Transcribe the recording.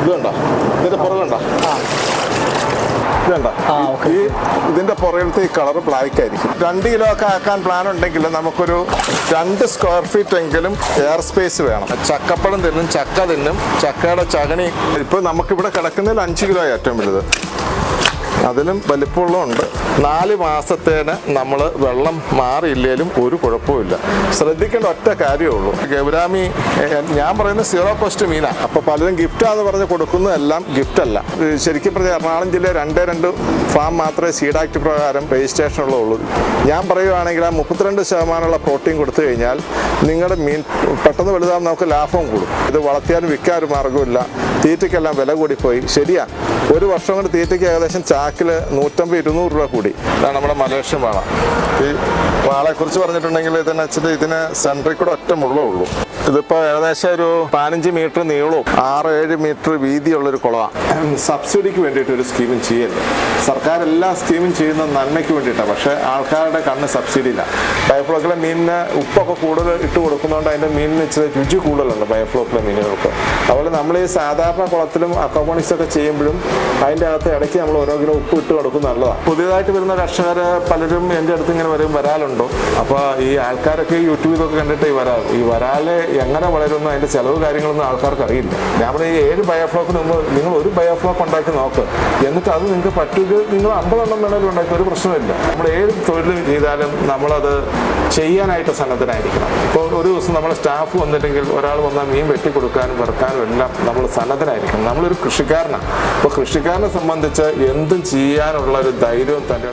ഇത് കണ്ടോ? ഇതിന്റെ പുറകെ കണ്ടോ? ഇത് കണ്ടോ? ഈ ഇതിന്റെ പുറകിലത്തെ ഈ കളർ ബ്ലാക്ക് ആയിരിക്കും. രണ്ട് കിലോ ഒക്കെ ആക്കാൻ പ്ലാൻ ഉണ്ടെങ്കിൽ നമുക്കൊരു രണ്ട് സ്ക്വയർ ഫീറ്റ് എങ്കിലും എയർ സ്പേസ് വേണം. ചക്കപ്പഴം തിന്നും ചക്ക തിന്നും ചക്കയുടെ ചകണി. ഇപ്പൊ നമുക്കിവിടെ കിടക്കുന്നതിൽ അഞ്ച് കിലോ ഏറ്റവും വലുത്. അതിലും വലിപ്പമുള്ളതുണ്ട്. നാല് മാസത്തേന് നമ്മൾ വെള്ളം മാറിയില്ലേലും ഒരു കുഴപ്പമില്ല ശ്രദ്ധിക്കേണ്ട ഒറ്റ കാര്യമേ ഉള്ളൂ ഗൗരാമി ഞാൻ പറയുന്ന സീറോ കോസ്റ്റ് മീനാണ് അപ്പോൾ പലരും ഗിഫ്റ്റാന്ന് പറഞ്ഞ് കൊടുക്കുന്നതെല്ലാം ഗിഫ്റ്റ് അല്ല. ശരിക്കും പറഞ്ഞാൽ എറണാകുളം ജില്ലയിൽ രണ്ടേ രണ്ട് ഫാം മാത്രമേ സീഡ് ആക്ട് പ്രകാരം രജിസ്ട്രേഷൻ ഉള്ളൂ ഞാൻ പറയുവാണെങ്കിൽ ആ മുപ്പത്തിരണ്ട് ശതമാനമുള്ള പ്രോട്ടീൻ കൊടുത്തു കഴിഞ്ഞാൽ നിങ്ങളുടെ മീൻ പെട്ടെന്ന് വലുതാകുമ്പോൾ നമുക്ക് ലാഭം കൂടും. ഇത് വളർത്തിയാലും വിൽക്കാൻ ഒരു മാർഗമില്ല തീറ്റയ്ക്കെല്ലാം വില കൂടിപ്പോയി. ശരിയാ. ഒരു വർഷം കൊണ്ട് തീറ്റയ്ക്ക് ഏകദേശം ചാക്കിൽ നൂറ്റമ്പത് ഇരുന്നൂറ് രൂപ കൂടി. ഇതാണ് നമ്മുടെ മലേഷ്യൻ വാള ഈ വാളയെക്കുറിച്ച് പറഞ്ഞിട്ടുണ്ടെങ്കിൽ ഇതിനെ വെച്ചിട്ട് ഇതിന് സെൻട്രിൽ കൂടെ ഒറ്റ മുള്ളേ ഉള്ളൂ. ഇതിപ്പോൾ ഏകദേശം ഒരു പതിനഞ്ച് മീറ്റർ നീളവും ആറ് ഏഴ് മീറ്റർ വീതിയുള്ള ഒരു കുളമാണ് സബ്സിഡിക്ക് വേണ്ടിയിട്ട് ഒരു സ്കീമും ചെയ്യല്ലേ സർക്കാർ എല്ലാ സ്കീമും ചെയ്യുന്ന നന്മയ്ക്ക് വേണ്ടിയിട്ടാണ് പക്ഷേ ആൾക്കാരുടെ കണ്ണ് സബ്സിഡിയില്ല ബയോഫ്ലോക്കിലെ മീനിന് ഉപ്പൊക്കെ കൂടുതൽ ഇട്ട് കൊടുക്കുന്നതുകൊണ്ട് അതിന്റെ മീനിന് ഇച്ചിരി രുചി കൂടുതലുണ്ട് ബയോഫ്ലോക്കിലെ മീനുകൾക്ക്. അതുപോലെ നമ്മൾ ഈ സാധാരണ കുളത്തിലും അക്വാപോണിക്സ് ഒക്കെ ചെയ്യുമ്പോഴും അതിന്റെ അകത്ത് ഇടയ്ക്ക് നമ്മൾ ഓരോ കിലോ ഉപ്പ് ഇട്ട് കൊടുക്കും നല്ലതാണ്. പുതിയതായിട്ട് വരുന്ന കർഷകർ പലരും എന്റെ അടുത്ത് ഇങ്ങനെ വരും വരാലുണ്ടോ അപ്പോൾ ഈ ആൾക്കാരൊക്കെ യൂട്യൂബിൽ ഇതൊക്കെ കണ്ടിട്ട് ഈ വരാൽ ഈ വരാൽ എങ്ങനെ വളരുന്നു അതിന്റെ ചിലവ് കാര്യങ്ങളൊന്നും ആൾക്കാർക്ക് അറിയില്ല. ഞാൻ പറഞ്ഞ ഏഴ് ബയോഫ്ലോക്കിന് മുമ്പ് നിങ്ങൾ ഒരു ബയോഫ്ലോക്ക് ഉണ്ടാക്കി നോക്ക്. എന്നിട്ട് അത് നിങ്ങൾക്ക് പറ്റുക നിങ്ങൾ അമ്പതെണ്ണം വേണമെങ്കിലും ഉണ്ടാക്കി ഒരു പ്രശ്നമില്ല നമ്മൾ ഏത് തൊഴിലും ചെയ്താലും നമ്മളത് ചെയ്യാനായിട്ട് സന്നദ്ധനായിരിക്കണം. ഇപ്പോൾ ഒരു ദിവസം നമ്മൾ സ്റ്റാഫ് വന്നിട്ടെങ്കിൽ ഒരാൾ വന്നാൽ മീൻ വെട്ടി കൊടുക്കാനും വെറുക്കാനും എല്ലാം നമ്മൾ സന്നദ്ധനായിരിക്കണം. നമ്മളൊരു കൃഷിക്കാരനാണ്. അപ്പോൾ കൃഷിക്കാരനെ സംബന്ധിച്ച് എന്തും ചെയ്യാനുള്ള ഒരു ധൈര്യവും തന്റെ